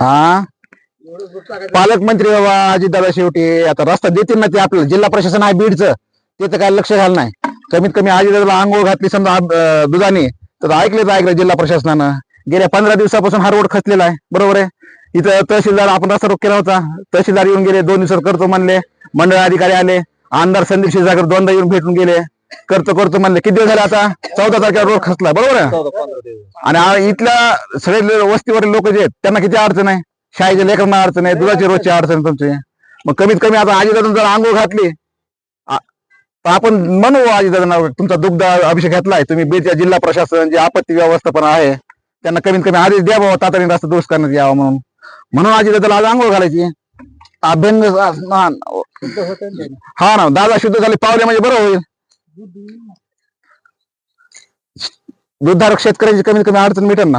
हा पालकमंत्री बाबा अजितदादा शेवटी आता रस्ता देतील ना ते आपल्याला जिल्हा प्रशासन आहे बीडचं. ते तर काय लक्ष घाल नाही. कमीत कमी अजितदादाला आंघोळ घातली समजा दुधाने. तर ऐकलेच ऐकलं जिल्हा प्रशासनानं. गेल्या पंधरा दिवसापासून हा रोड खचलेला आहे. बरोबर आहे? इथं तहसीलदार आपण रस्ता रोख केला होता. तहसीलदार येऊन गेले दोन दिवसात करतो म्हणले. मंडळ अधिकारी आले. आमदार संदीप क्षीरसागर दोनदा येऊन भेटून गेले. करतो करतो म्हणले. किती दिवस झाले आता? चौदा तारखेला रोड खचला. बरोबर आहे? आणि इथल्या सगळे वस्तीवरील लोक जे आहेत त्यांना किती अडचण आहे? शाळेच्या लेकरांना अडचण आहे दुधाची रोजची अडचण आहे तुमची. मग कमीत कमी आता आजीदादून जर आंघोळ घातली तर आपण म्हणू आजीदादांना तुमचा दुग्ध अभिषेक घेतलाय तुम्ही बीडच्या जिल्हा प्रशासन जे आपत्ती व्यवस्थापन आहे त्यांना कमीत कमी आदेश द्या बाबा तातडीने रस्ता दुरुस्त करण्यात यावा म्हणून. म्हणून आजीदादाला आज आंघोळ घालायची. अभ्यंग हा ना दादा शुद्ध झाले पावले म्हणजे बरं होईल. दुधधारक शेतकऱ्याची कमीत कमी अडचण मिटेल ना.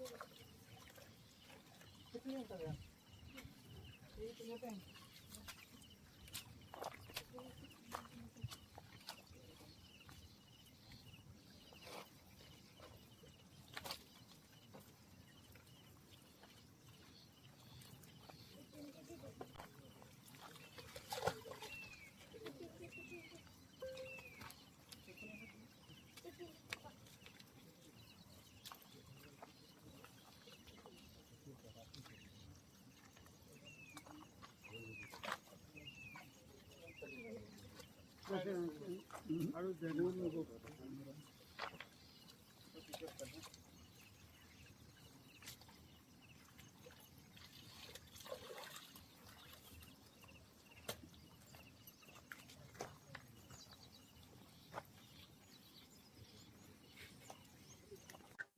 Ito yun talaga. Ito yun talaga.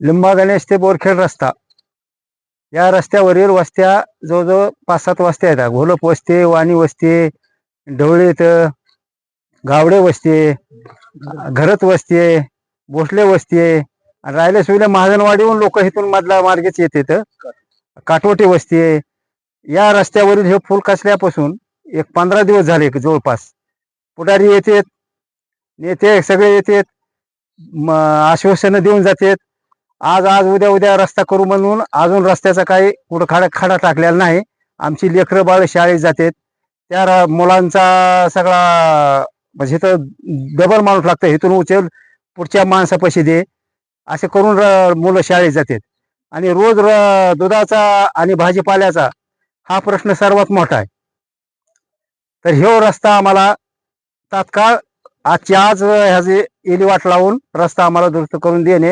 लिंबा गणेश ते बोरखेड रस्ता. या रस्त्यावरील वस्त्या जवळजवळ पाच सात वस्त्या आहेत. घोलप वस्ते वाणी वस्ते ढवळीत गावडे वस्ती घरत वस्ती भोसले वस्ती आणि राहिल्या सुविधा महाजनवाडीहून लोक इथून मधला मार्गेच येतात काटवटी वस्ती आहे. या रस्त्यावरील हे फुल कसल्यापासून एक पंधरा दिवस झाले जवळपास. पुढारी येतात नेते सगळे येतात आश्वासनं देऊन जातात आज आज उद्या उद्या रस्ता करू म्हणून अजून रस्त्याचा काही कुठं खाडा खाडा टाकलेला नाही. आमची लेकरं बाळ शाळेत जातात त्या मुलांचा सगळा म्हणजे तर डबल माणूस लागतं इथून उचल पुढच्या माणसापाशी दे. असे करून र- मुलं शाळेत जातात. आणि रोज र- दुधाचा आणि भाजीपाल्याचा हा प्रश्न सर्वात मोठा आहे. तर ह्यो रस्ता आम्हाला तात्काळ आजची आज ह्याची एली वाट लावून रस्ता आम्हाला दुरुस्त करून देणे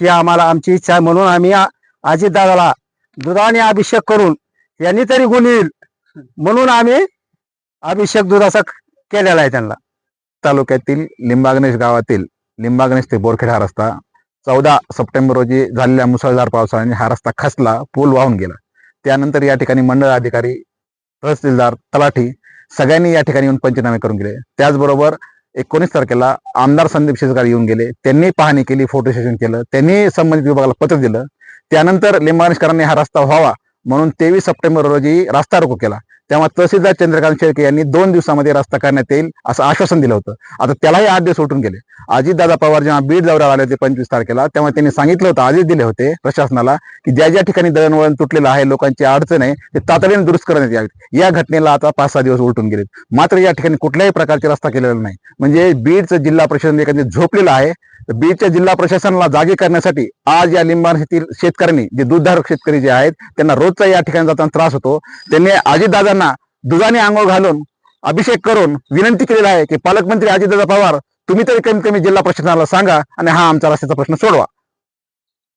ही आम्हाला आमची इच्छा आहे. म्हणून आम्ही अजितदादाला दुधाने अभिषेक करून यांनी तरी गुण येईल. म्हणून आम्ही अभिषेक दुधाचा केलेला आहे त्यांना. तालुक्यातील लिंबागणेश गावातील लिंबागणेश ते बोरखेड हा रस्ता चौदा सप्टेंबर रोजी झालेल्या मुसळधार पावसाने हा रस्ता खचला पूल वाहून गेला. त्यानंतर या ठिकाणी मंडळ अधिकारी तहसीलदार तलाठी सगळ्यांनी या ठिकाणी येऊन पंचनामे करून गेले त्याचबरोबर एकोणीस तारखेला आमदार संदीप शेजगार येऊन गेले. त्यांनी पाहणी केली फोटो सेशन केलं त्यांनी संबंधित विभागाला पत्र दिलं. त्यानंतर लिंबागणेशकरांनी हा रस्ता व्हावा म्हणून तेवीस सप्टेंबर रोजी रस्ता रोको केला. तेव्हा तहसीलदार चंद्रकांत शेळके यांनी दोन दिवसामध्ये रस्ता करण्यात येईल असं आश्वासन दिलं होतं. आता त्यालाही आठ दिवस उठून गेले. अजितदादा पवार जेव्हा बीड दौऱ्यावर आले होते पंचवीस तारखेला तेव्हा त्यांनी सांगितलं होतं आदेश दिले होते प्रशासनाला की ज्या ज्या ठिकाणी दळणवळण तुटलेलं आहे लोकांची अडचण आहे ते तातडीने दुरुस्त करण्यात यावी या घटनेला आता पाच सहा दिवस उलटून गेलेत. मात्र या ठिकाणी कुठल्याही प्रकारचे रस्ता केलेला नाही. म्हणजे बीडचं जिल्हा परिषद एखादी झोपलेलं आहे. बीडच्या जिल्हा प्रशासनाला जागे करण्यासाठी आज या लिंबाण येथील शेतकऱ्यांनी जे दूधधारक शेतकरी जे आहेत त्यांना रोजचा या ठिकाणी जाताना त्रास होतो. त्यांनी अजितदादांना दुधाने आंघोळ घालून अभिषेक करून विनंती केलेली आहे की पालकमंत्री अजितदादा पवार तुम्ही तरी कमीत कमी जिल्हा प्रशासनाला सांगा आणि हा आमचा रस्त्याचा प्रश्न सोडवा.